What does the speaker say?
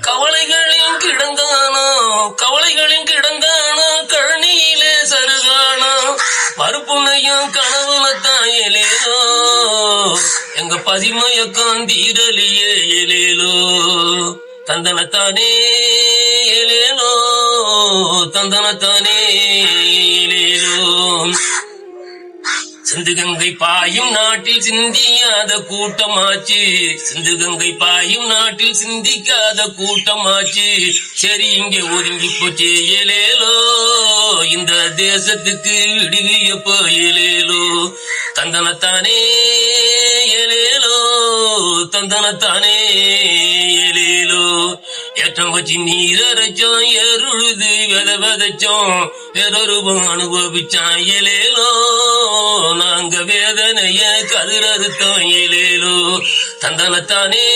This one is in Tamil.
கவலைகளின் கிடந்தானா? கவலைகளின் கிடந்தானா? கழனியிலே சருகானா? மறுப்புனையும் கனவுல தாயலேலோ எங்க பதிமயக்கம் தீரலியே எலேலோ தந்தனத்தானே எலேலோ தந்தனத்தானே எலேலோ சிந்துகங்கை பாயும் நாட்டில் சிந்தியாத கூட்டமாச்சு. சிந்துகங்கை பாயும் நாட்டில் சிந்திக்காத கூட்டமாச்சு. சரி இங்க ஒதுங்கி போச்சு ஏலேலோ. இந்த தேசத்துக்கு விடுவிய போயலேலோ தந்தனத்தானே ஏலேலோ. தந்தனத்தானே ஏலேலோ. ஏற்றம் வச்சு நீரரைச்சோம் எருழுது வித விதைச்சோம். வேறொருவம் அனுபவிச்சான் ஏலேலோ. வேதனைய கதிரறுத்தோம் ஏலேலோ தந்தனத்தானே